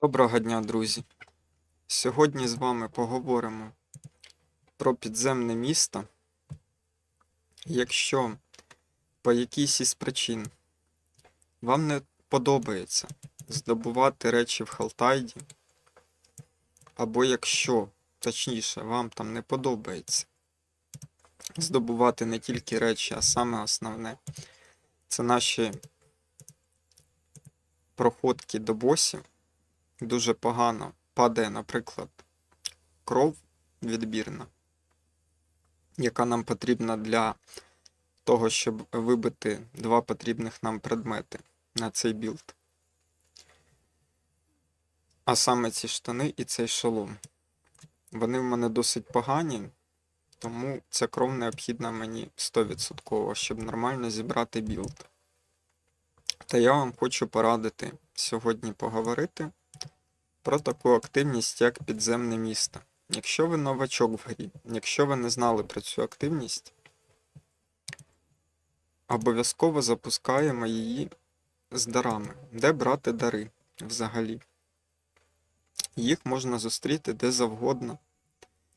Доброго дня, друзі! Сьогодні з вами поговоримо про підземне місто. Якщо по якійсь із причин вам не подобається здобувати речі в Халтайді, або якщо, точніше, вам там не подобається здобувати не тільки речі, а саме основне це наші проходки до босів дуже погано падає, наприклад, кров відбірна, яка нам потрібна для того, щоб вибити два потрібних нам предмети на цей білд. А саме ці штани і цей шолом. Вони в мене досить погані, тому ця кров необхідна мені 100%, щоб нормально зібрати білд. Та я вам хочу порадити сьогодні поговорити про таку активність, як підземне місто. Якщо ви новачок в грі, якщо ви не знали про цю активність, обов'язково запускаємо її з дарами. Де брати дари взагалі? Їх можна зустріти де завгодно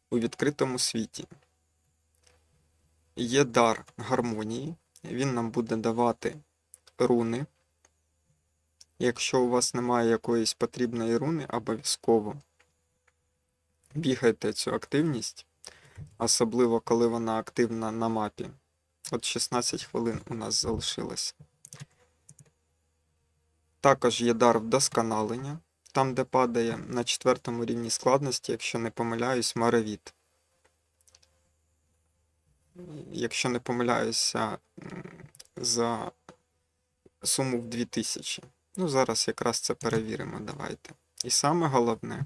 у відкритому світі. Є дар гармонії, він нам буде давати руни. Якщо у вас немає якоїсь потрібної руни, обов'язково бігайте цю активність, особливо коли вона активна на мапі. От 16 хвилин у нас залишилось. Також є дар вдосконалення, там, де падає на четвертому рівні складності, якщо не помиляюсь, Маравіт. Якщо не помиляюся, за суму в 2000. Ну, зараз якраз це перевіримо, давайте. І саме головне,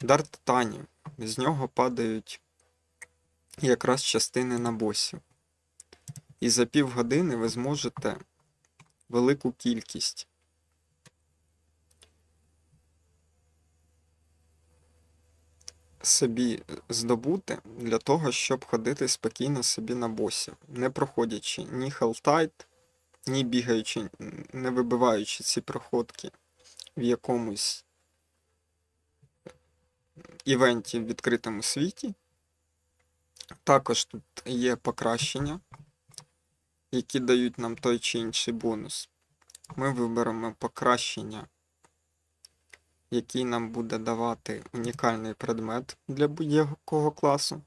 дар титанів. З нього падають якраз частини на босів. І за півгодини ви зможете велику кількість собі здобути для того, щоб ходити спокійно собі на босів, не проходячи ні хелтайт, ні бігаючи, не вибиваючи ці проходки в якомусь івенті в відкритому світі. Також тут є покращення, які дають нам той чи інший бонус. Ми виберемо покращення, який нам буде давати унікальний предмет для будь-якого класу.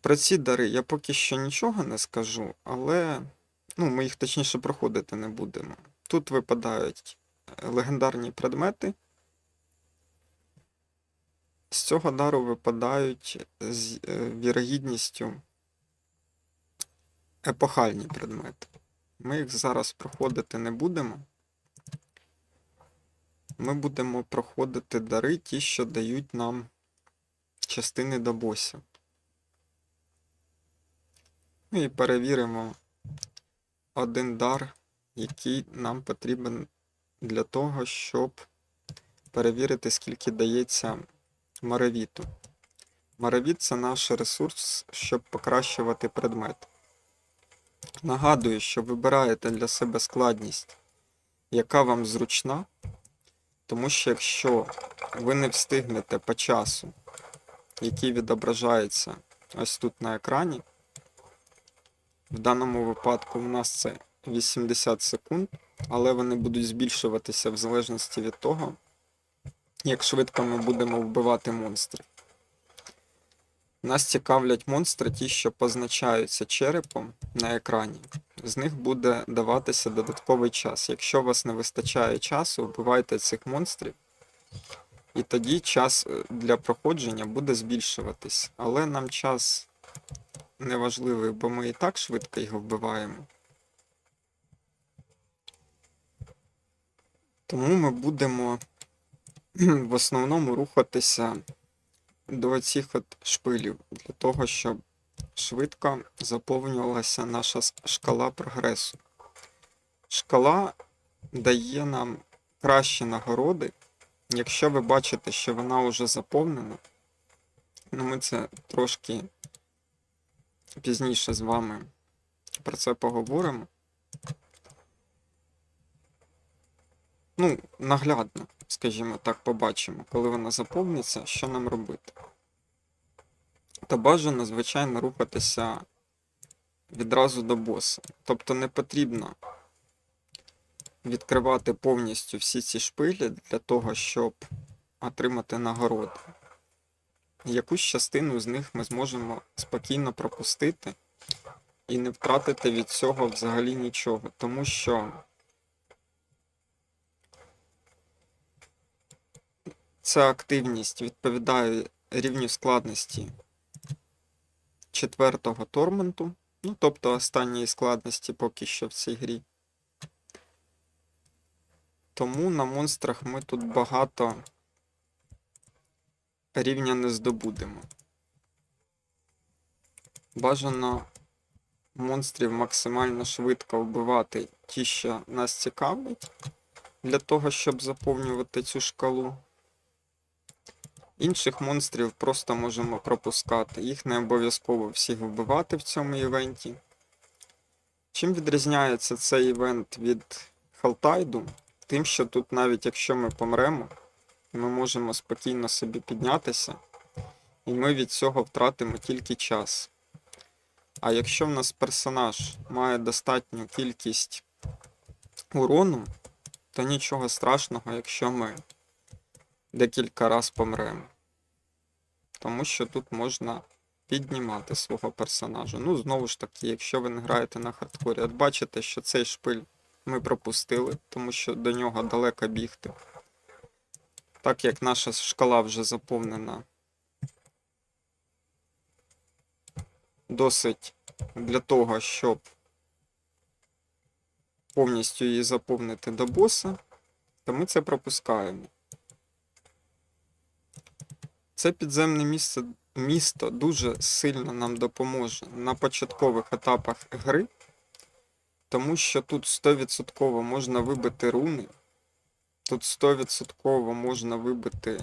Про ці дари я поки що нічого не скажу, але ну, ми їх точніше проходити не будемо. Тут випадають е, легендарні предмети. З цього дару випадають з е, вірогідністю епохальні предмети. Ми їх зараз проходити не будемо. Ми будемо проходити дари, ті, що дають нам частини до босів. Ну і перевіримо один дар, який нам потрібен для того, щоб перевірити, скільки дається маравіту. Маравіт це наш ресурс, щоб покращувати предмет. Нагадую, що вибираєте для себе складність, яка вам зручна, тому що якщо ви не встигнете по часу, який відображається ось тут на екрані, в даному випадку у нас це 80 секунд, але вони будуть збільшуватися в залежності від того, як швидко ми будемо вбивати монстрів. Нас цікавлять монстри, ті, що позначаються черепом на екрані. З них буде даватися додатковий час. Якщо у вас не вистачає часу, вбивайте цих монстрів, і тоді час е, для проходження буде збільшуватись. Але нам час не важливий, бо ми і так швидко його вбиваємо. Тому ми будемо в основному рухатися до цих от шпилів для того, щоб швидко заповнювалася наша шкала прогресу. Шкала дає нам кращі нагороди. Якщо ви бачите, що вона вже заповнена, ну ми це трошки пізніше з вами про це поговоримо. Ну, наглядно. скажімо так, побачимо, коли вона заповниться, що нам робити. Та бажано, звичайно, рухатися відразу до боса. Тобто не потрібно відкривати повністю всі ці шпилі для того, щоб отримати нагороди. Якусь частину з них ми зможемо спокійно пропустити і не втратити від цього взагалі нічого, тому що ця активність відповідає рівню складності четвертого торменту, ну тобто останньої складності поки що в цій грі. Тому на монстрах ми тут багато рівня не здобудемо. Бажано монстрів максимально швидко вбивати ті, що нас цікавлять, для того, щоб заповнювати цю шкалу. Інших монстрів просто можемо пропускати. Їх не обов'язково всіх вбивати в цьому івенті. Чим відрізняється цей івент від Халтайду? Тим, що тут навіть якщо ми помремо, ми можемо спокійно собі піднятися, і ми від цього втратимо тільки час. А якщо в нас персонаж має достатню кількість урону, то нічого страшного, якщо ми декілька раз помремо. Тому що тут можна піднімати свого персонажа. Ну, знову ж таки, якщо ви не граєте на хардкорі, от бачите, що цей шпиль ми пропустили, тому що до нього далеко бігти. Так як наша шкала вже заповнена досить для того, щоб повністю її заповнити до боса, то ми це пропускаємо. Це підземне місце, місто дуже сильно нам допоможе на початкових етапах гри, тому що тут 100% можна вибити руни, тут 100% можна вибити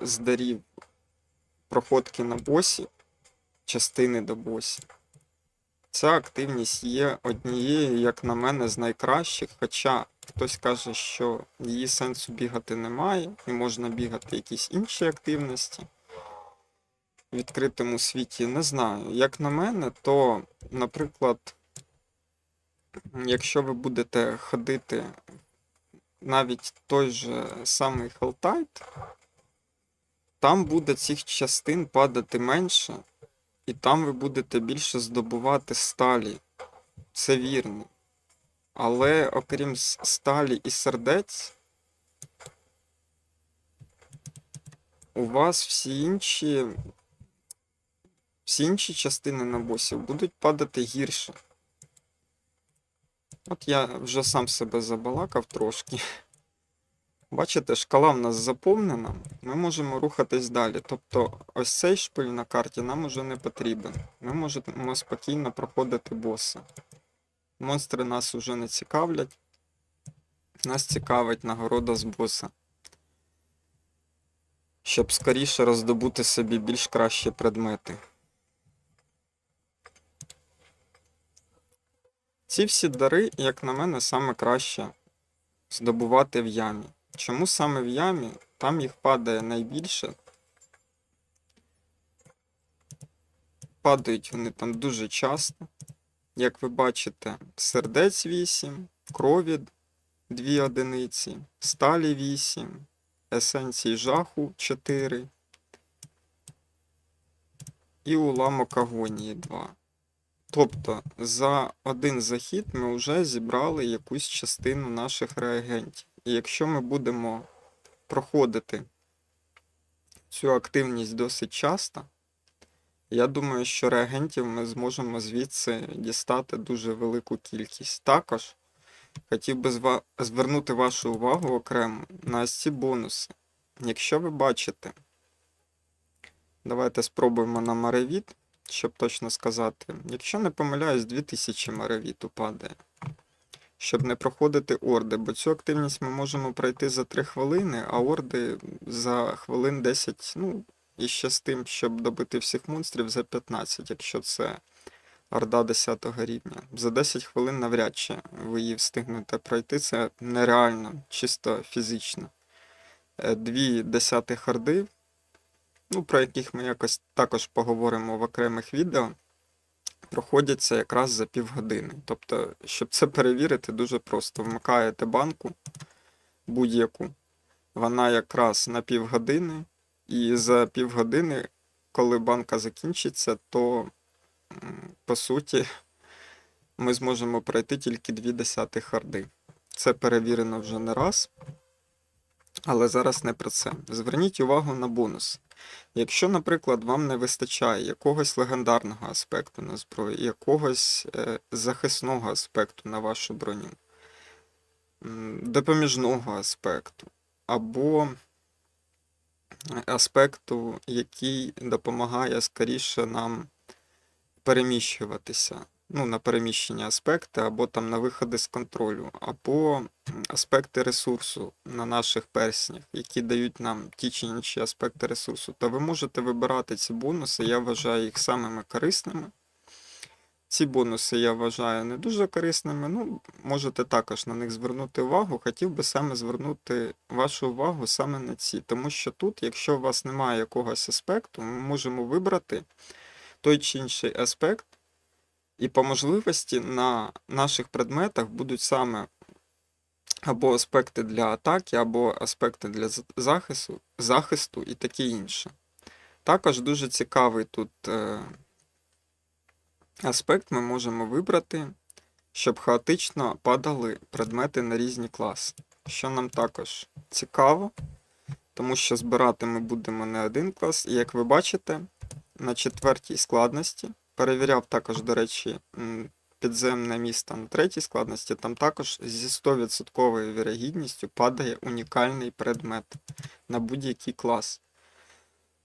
з дарів проходки на босі, частини до босів. Ця активність є однією, як на мене, з найкращих, хоча хтось каже, що її сенсу бігати немає, і можна бігати якісь інші активності в відкритому світі. Не знаю. Як на мене, то, наприклад, якщо ви будете ходити навіть той же самий Хелтайт, там буде цих частин падати менше, і там ви будете більше здобувати сталі. Це вірно. Але окрім сталі і сердець, у вас всі інші. Всі інші частини на босів будуть падати гірше. От я вже сам себе забалакав трошки. Бачите, шкала в нас заповнена, ми можемо рухатись далі. Тобто ось цей шпиль на карті нам уже не потрібен. Ми можемо спокійно проходити боса. Монстри нас уже не цікавлять. Нас цікавить нагорода з боса. Щоб скоріше роздобути собі більш кращі предмети. Ці всі дари, як на мене, саме краще здобувати в ямі. Чому саме в ямі? Там їх падає найбільше. Падають вони там дуже часто. Як ви бачите, сердець 8, крові 2 одиниці, сталі 8, есенції жаху 4 і уламок агонії 2. Тобто за один захід ми вже зібрали якусь частину наших реагентів. І якщо ми будемо проходити цю активність досить часто, я думаю, що реагентів ми зможемо звідси дістати дуже велику кількість. Також хотів би звернути вашу увагу окремо на ці бонуси. Якщо ви бачите, давайте спробуємо на Маревіт, щоб точно сказати. Якщо не помиляюсь, 2000 Маревіту падає. Щоб не проходити орди, бо цю активність ми можемо пройти за 3 хвилини, а орди за хвилин 10, ну, і ще з тим, щоб добити всіх монстрів за 15, якщо це Орда 10 рівня. За 10 хвилин навряд чи ви її встигнете пройти. Це нереально, чисто фізично. Е, Дві десятих орди, ну, про яких ми якось також поговоримо в окремих відео, проходяться якраз за півгодини. Тобто, щоб це перевірити, дуже просто. Вмикаєте банку будь-яку. Вона якраз на півгодини, і за півгодини, коли банка закінчиться, то по суті ми зможемо пройти тільки дві десятих харди. Це перевірено вже не раз, але зараз не про це. Зверніть увагу на бонус. Якщо, наприклад, вам не вистачає якогось легендарного аспекту на зброї, якогось е, захисного аспекту на вашу броню, допоміжного аспекту, або аспекту, який допомагає скоріше нам переміщуватися. Ну, на переміщення аспекти, або там на виходи з контролю, або аспекти ресурсу на наших перснях, які дають нам ті чи інші аспекти ресурсу, то ви можете вибирати ці бонуси. Я вважаю їх самими корисними. Ці бонуси я вважаю не дуже корисними. Ну, можете також на них звернути увагу. Хотів би саме звернути вашу увагу саме на ці. Тому що тут, якщо у вас немає якогось аспекту, ми можемо вибрати той чи інший аспект, і по можливості на наших предметах будуть саме або аспекти для атаки, або аспекти для захисту, захисту і таке інше. Також дуже цікавий тут е, аспект ми можемо вибрати, щоб хаотично падали предмети на різні класи. Що нам також цікаво, тому що збирати ми будемо не один клас, і як ви бачите, на четвертій складності перевіряв також, до речі, підземне місто на третій складності, там також зі 100% вірогідністю падає унікальний предмет на будь-який клас.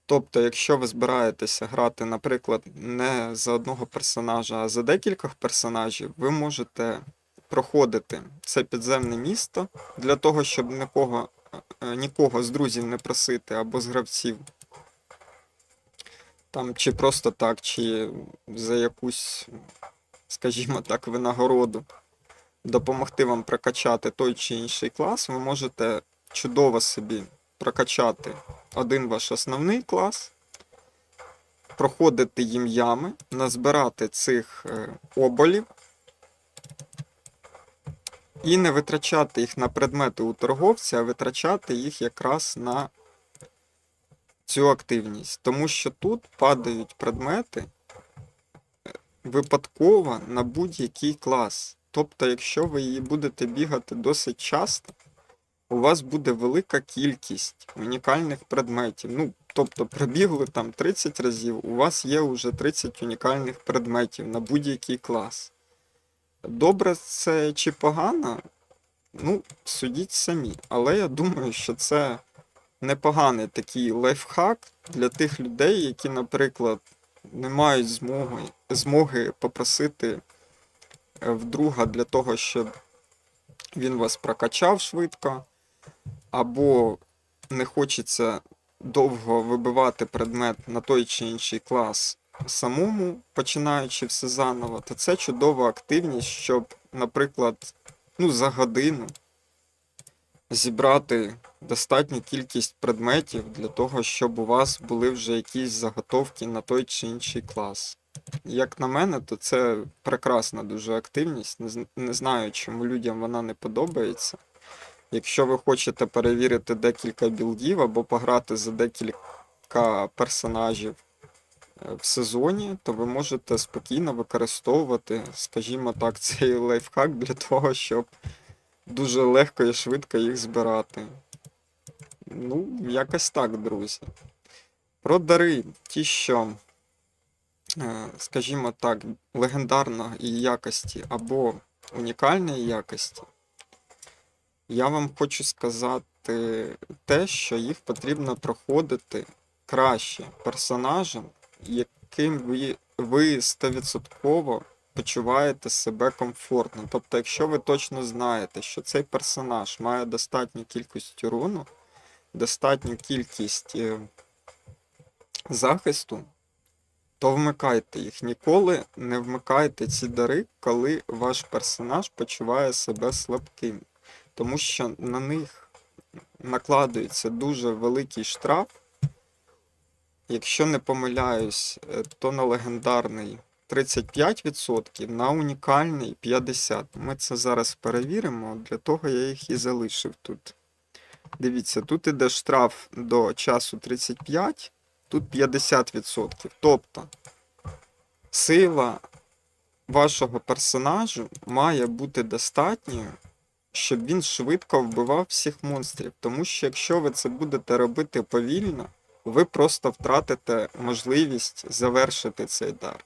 Тобто, якщо ви збираєтеся грати, наприклад, не за одного персонажа, а за декількох персонажів, ви можете проходити це підземне місто для того, щоб нікого, е, нікого з друзів не просити або з гравців. Там чи просто так, чи за якусь, скажімо так, винагороду допомогти вам прокачати той чи інший клас, ви можете чудово собі прокачати один ваш основний клас, проходити їм ями, назбирати цих е, оболів і не витрачати їх на предмети у торговця, а витрачати їх якраз на цю активність. Тому що тут падають предмети е, випадково на будь-який клас. Тобто, якщо ви її будете бігати досить часто, у вас буде велика кількість унікальних предметів. Ну, тобто, пробігли там 30 разів, у вас є вже 30 унікальних предметів на будь-який клас. Добре це чи погано? Ну, судіть самі. Але я думаю, що це непоганий такий лайфхак для тих людей, які, наприклад, не мають змоги, змоги попросити е, в друга для того, щоб він вас прокачав швидко, або не хочеться довго вибивати предмет на той чи інший клас самому, починаючи все заново, то це чудова активність, щоб, наприклад, ну, за годину зібрати достатню кількість предметів для того, щоб у вас були вже якісь заготовки на той чи інший клас. Як на мене, то це прекрасна дуже активність. Не, знаю, чому людям вона не подобається. Якщо ви хочете перевірити декілька білдів або пограти за декілька персонажів е, в сезоні, то ви можете спокійно використовувати, скажімо так, цей лайфхак для того, щоб дуже легко і швидко їх збирати. Ну, якось так, друзі. Про дари, ті, що, е, скажімо так, легендарної якості або унікальної якості, я вам хочу сказати те, що їх потрібно проходити краще персонажем, яким ви, ви 100% почуваєте себе комфортно. Тобто, якщо ви точно знаєте, що цей персонаж має достатню кількість урону, достатню кількість е, захисту, то вмикайте їх. Ніколи не вмикайте ці дари, коли ваш персонаж почуває себе слабким. Тому що на них накладується дуже великий штраф. Якщо не помиляюсь, е, то на легендарний 35%, на унікальний 50%. Ми це зараз перевіримо, для того я їх і залишив тут. Дивіться, тут іде штраф до часу 35, тут 50%. Тобто сила вашого персонажу має бути достатньою, щоб він швидко вбивав всіх монстрів. Тому що якщо ви це будете робити повільно, ви просто втратите можливість завершити цей дар.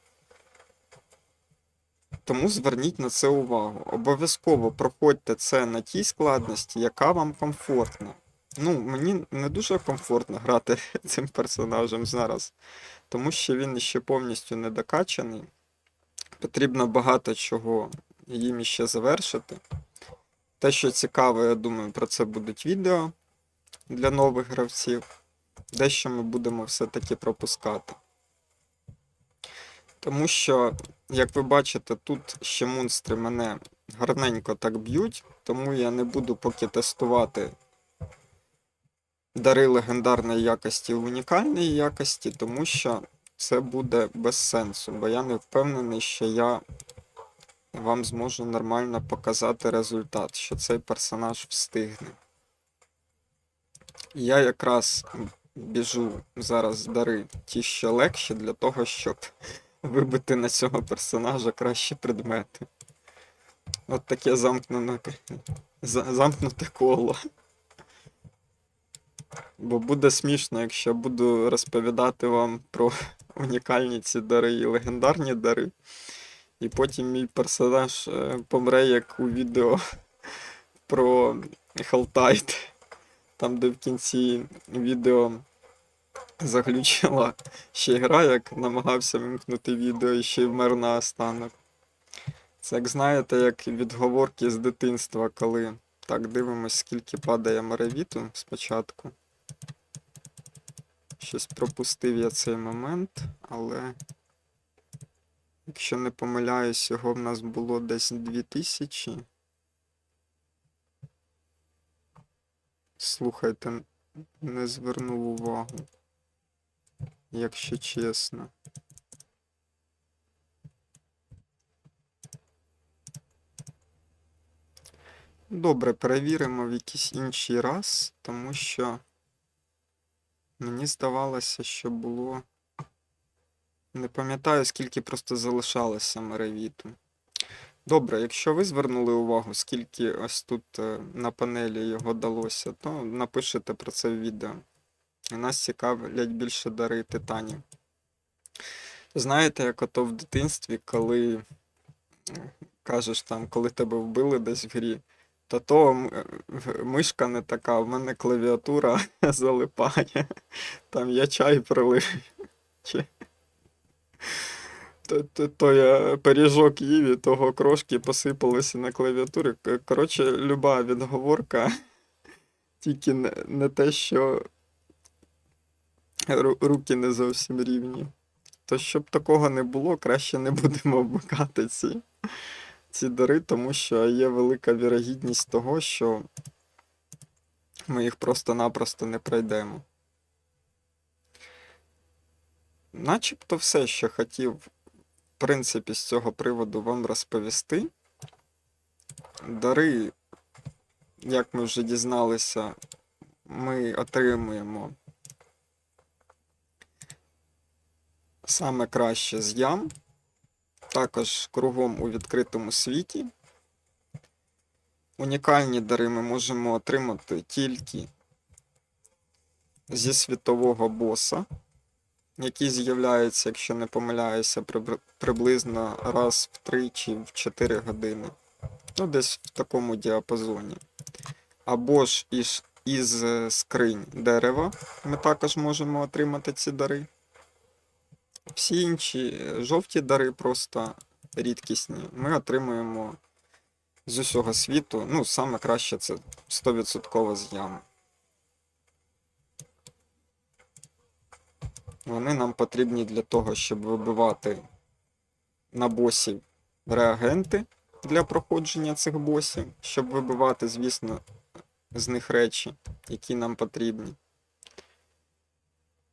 Тому зверніть на це увагу. Обов'язково проходьте це на тій складності, яка вам комфортна. Ну, мені не дуже комфортно грати цим персонажем зараз, тому що він ще повністю не докачаний. Потрібно багато чого їм іще завершити. Те, що цікаво, я думаю, про це будуть відео для нових гравців. Дещо ми будемо все-таки пропускати. Тому що, як ви бачите, тут ще монстри мене гарненько так б'ють, тому я не буду поки тестувати дари легендарної якості в унікальній якості, тому що це буде без сенсу, бо я не впевнений, що я вам зможу нормально показати результат, що цей персонаж встигне. Я якраз біжу зараз дари ті, що легші, для того, щоб вибити на цього персонажа кращі предмети. От таке замкнене, замкнуте коло. Бо буде смішно, якщо буду розповідати вам про унікальні ці дари і легендарні дари. І потім мій персонаж е, помре, як у відео про Халтайт. Там, де в кінці відео заглючила ще гра, як намагався вимкнути відео і ще й вмер на останок. Це як знаєте, як відговорки з дитинства, коли так дивимось, скільки падає меревіту спочатку. Щось пропустив я цей момент, але якщо не помиляюсь, його в нас було десь 2000. Слухайте, не звернув увагу, якщо чесно. Добре, перевіримо в якийсь інший раз, тому що мені здавалося, що було. Не пам'ятаю, скільки просто залишалося меревіту. Добре, якщо ви звернули увагу, скільки ось тут е, на панелі його далося, то напишете про це в відео. І нас цікавлять більше дари титанів. Знаєте, як ото в дитинстві, коли кажеш там, коли тебе вбили десь в грі, та то мишка не така, в мене клавіатура залипає. Там я чай пролив. Чи... То, то, то я пиріжок їв, і того крошки посипалися на клавіатурі. Коротше, люба відговорка, тільки не, не те, що руки не зовсім рівні. То щоб такого не було, краще не будемо вмикати ці, ці дари, тому що є велика вірогідність того, що ми їх просто-напросто не пройдемо. Начебто все, що хотів, в принципі, з цього приводу вам розповісти. Дари, як ми вже дізналися, ми отримуємо саме краще з ям, також кругом у відкритому світі. Унікальні дари ми можемо отримати тільки зі світового боса, який з'являється, якщо не помиляюся, приблизно раз в 3 чи в 4 години. Ну, десь в такому діапазоні. Або ж із, із е, скринь дерева ми також можемо отримати ці дари. Всі інші е, жовті дари просто рідкісні. Ми отримуємо з усього світу. Ну, саме краще це 100% з ями. Вони нам потрібні для того, щоб вибивати на босів реагенти для проходження цих босів, щоб вибивати, звісно, з них речі, які нам потрібні.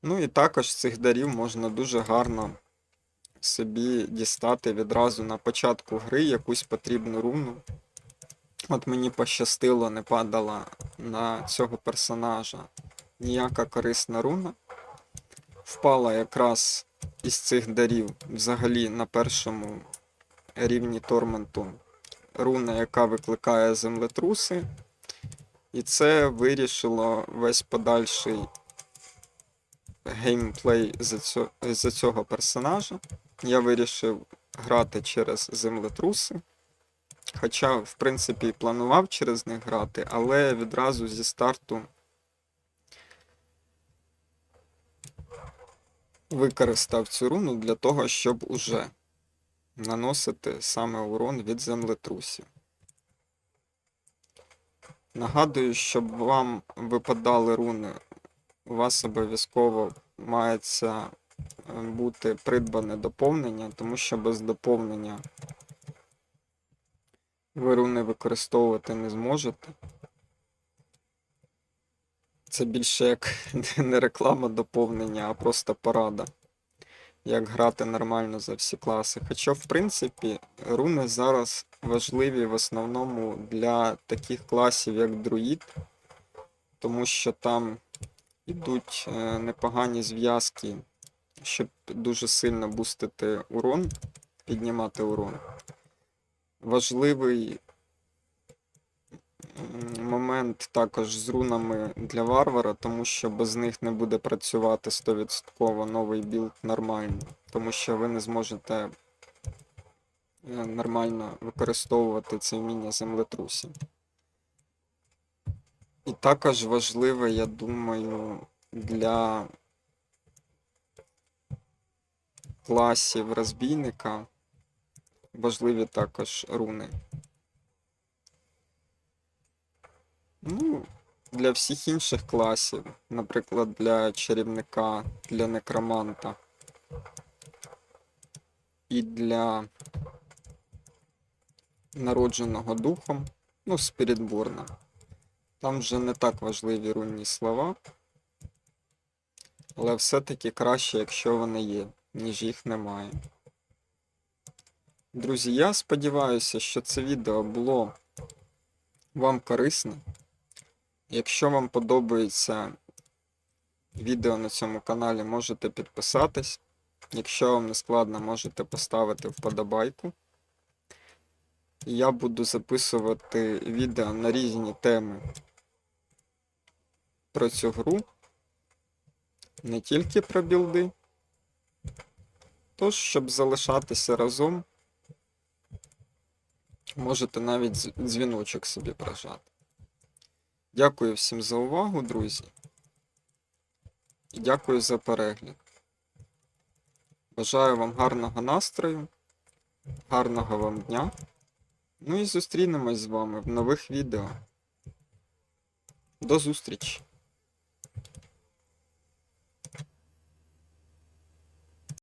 Ну і також цих дарів можна дуже гарно собі дістати відразу на початку гри якусь потрібну руну. От мені пощастило, не падала на цього персонажа ніяка корисна руна. Впала якраз із цих дарів взагалі на першому рівні торменту руна, яка викликає землетруси. І це вирішило весь подальший геймплей за цього, за цього персонажа. Я вирішив грати через землетруси. Хоча, в принципі, планував через них грати, але відразу зі старту використав цю руну для того, щоб уже наносити саме урон від землетрусів. Нагадую, щоб вам випадали руни, у вас обов'язково мається е, бути придбане доповнення, тому що без доповнення ви руни використовувати не зможете. Це більше як не реклама доповнення, а просто порада. Як грати нормально за всі класи. Хоча, в принципі, руни зараз важливі в основному для таких класів, як друїд, тому що там ідуть е, непогані зв'язки, щоб дуже сильно бустити урон, піднімати урон. Важливий момент також з рунами для варвара, тому що без них не буде працювати 100% новий білд нормально, тому що ви не зможете е, нормально використовувати це вміння землетрусів. І також важливе, я думаю, для класів розбійника важливі також руни. Ну, для всіх інших класів, наприклад, для чарівника, для некроманта і для народженого духом, ну, спірітборна. Там вже не так важливі рунні слова, але все-таки краще, якщо вони є, ніж їх немає. Друзі, я сподіваюся, що це відео було вам корисне. Якщо вам подобається відео на цьому каналі, можете підписатись. Якщо вам не складно, можете поставити вподобайку. Я буду записувати відео на різні теми про цю гру, не тільки про білди. Тож, щоб залишатися разом, можете навіть дзвіночок собі прожати. Дякую всім за увагу, друзі. І дякую за перегляд. Бажаю вам гарного настрою, гарного вам дня. Ну і зустрінемось з вами в нових відео. До зустрічі!